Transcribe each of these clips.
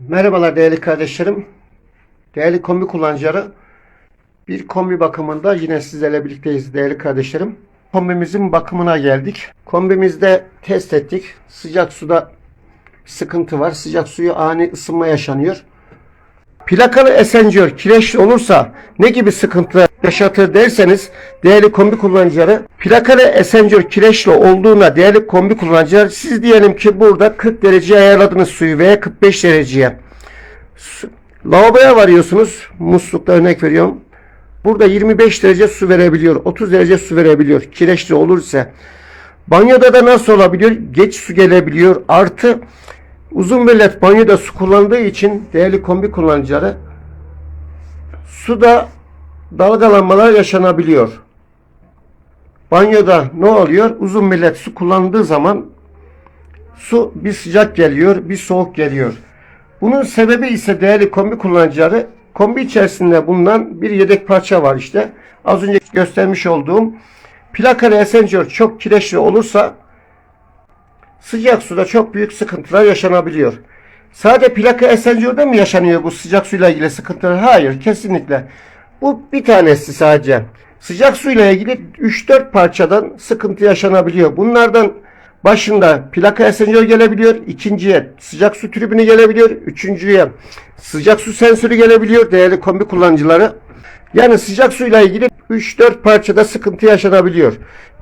Merhabalar değerli kardeşlerim. Değerli kombi kullanıcıları. Bir kombi bakımında yine sizlerle birlikteyiz değerli kardeşlerim. Kombimizin bakımına geldik. Kombimizde test ettik. Sıcak suda sıkıntı var. Sıcak suyu ani ısınma yaşanıyor. Plakalı esenciyor kireçli olursa ne gibi sıkıntı yaşatır derseniz değerli kombi kullanıcıları plakalı esenciyor kireçli olduğuna değerli kombi kullanıcıları siz diyelim ki burada 40 dereceye ayarladınız suyu veya 45 dereceye. Lavaboya varıyorsunuz muslukta örnek veriyorum. Burada 25 derece su verebiliyor 30 derece su verebiliyor kireçli olursa. Banyoda da nasıl olabiliyor? Geç su gelebiliyor artı Uzun millet banyoda su kullandığı için değerli kombi kullanıcıları suda dalgalanmalar yaşanabiliyor. Banyoda ne oluyor? Uzun millet su kullandığı zaman su bir sıcak geliyor, bir soğuk geliyor. Bunun sebebi ise değerli kombi kullanıcıları kombi içerisinde bulunan bir yedek parça var işte. Az önce göstermiş olduğum plakalı esenciyor çok kireçli olursa sıcak suda çok büyük sıkıntılar yaşanabiliyor. Sadece plaka esenciyorda mı yaşanıyor bu sıcak suyla ilgili sıkıntılar? Hayır, kesinlikle. Bu bir tanesi sadece. Sıcak suyla ilgili 3-4 parçadan sıkıntı yaşanabiliyor. Bunlardan başında plaka esenciyor gelebiliyor. ikinciye sıcak su tribünü gelebiliyor. Üçüncüye sıcak su sensörü gelebiliyor değerli kombi kullanıcıları. Yani sıcak suyla ilgili 3-4 parçada sıkıntı yaşanabiliyor.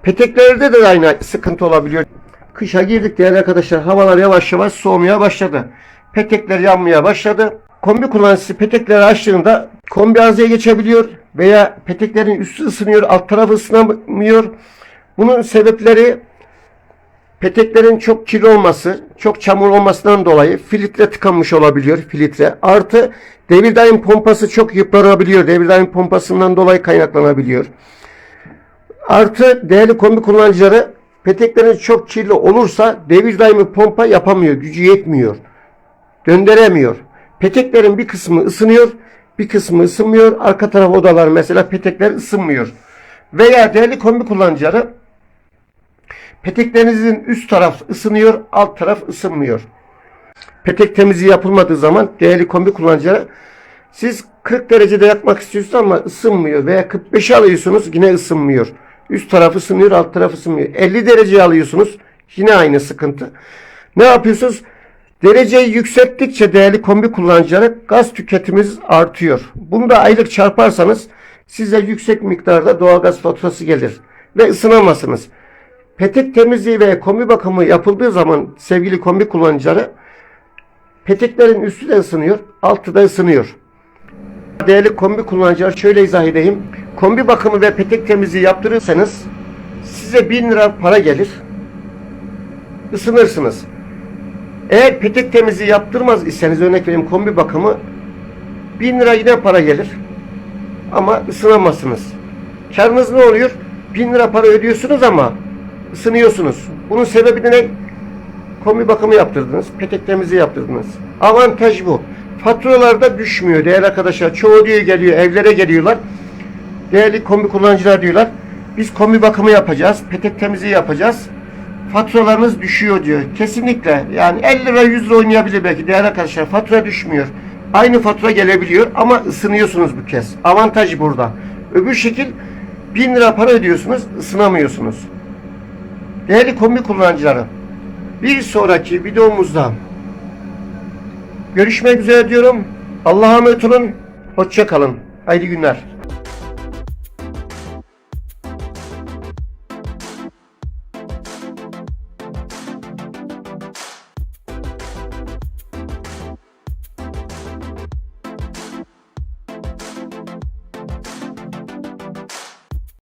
Peteklerde de aynı sıkıntı olabiliyor. Kışa girdik değerli arkadaşlar. Havalar yavaş yavaş soğumaya başladı. Petekler yanmaya başladı. Kombi kullanıcısı petekleri açtığında kombi arızaya geçebiliyor veya peteklerin üstü ısınıyor, alt tarafı ısınamıyor. Bunun sebepleri peteklerin çok kirli olması, çok çamur olmasından dolayı filtre tıkanmış olabiliyor filtre. Artı devir daim pompası çok yıpranabiliyor. Devir daim pompasından dolayı kaynaklanabiliyor. Artı değerli kombi kullanıcıları peteklerin çok kirli olursa devir daimi pompa yapamıyor. Gücü yetmiyor. Döndüremiyor. Peteklerin bir kısmı ısınıyor. Bir kısmı ısınmıyor. Arka taraf odalar mesela petekler ısınmıyor. Veya değerli kombi kullanıcıları peteklerinizin üst taraf ısınıyor. Alt taraf ısınmıyor. Petek temizliği yapılmadığı zaman değerli kombi kullanıcıları siz 40 derecede yakmak istiyorsunuz ama ısınmıyor veya 45'e alıyorsunuz yine ısınmıyor. Üst taraf ısınıyor, alt taraf ısınmıyor. 50 dereceye alıyorsunuz yine aynı sıkıntı. Ne yapıyorsunuz? Dereceyi yükselttikçe değerli kombi kullanıcıları gaz tüketiminiz artıyor. Bunu da aylık çarparsanız size yüksek miktarda doğalgaz faturası gelir ve ısınamazsınız. Petek temizliği ve kombi bakımı yapıldığı zaman sevgili kombi kullanıcıları peteklerin üstü de ısınıyor, altı da ısınıyor. Değerli kombi kullanıcılar şöyle izah edeyim. Kombi bakımı ve petek temizliği yaptırırsanız size 1000 lira para gelir. Isınırsınız. Eğer petek temizliği yaptırmaz iseniz örnek vereyim kombi bakımı 1000 lira yine para gelir. Ama ısınamazsınız. Karınız ne oluyor? 1000 lira para ödüyorsunuz ama ısınıyorsunuz. Bunun sebebi ne? Kombi bakımı yaptırdınız. Petek temizliği yaptırdınız. Avantaj bu. Faturalarda düşmüyor değerli arkadaşlar. Çoğu diyor geliyor evlere geliyorlar. Değerli kombi kullanıcılar diyorlar. Biz kombi bakımı yapacağız. Petek temizliği yapacağız. Faturalarınız düşüyor diyor. Kesinlikle. Yani 50 lira 100 lira oynayabilir belki değerli arkadaşlar. Fatura düşmüyor. Aynı fatura gelebiliyor ama ısınıyorsunuz bu kez. Avantaj burada. Öbür şekil 1000 lira para ödüyorsunuz, ısınamıyorsunuz. Değerli kombi kullanıcıları, bir sonraki videomuzda görüşmek üzere diyorum. Allah'a emanet olun. Hoşça kalın. Hayırlı günler.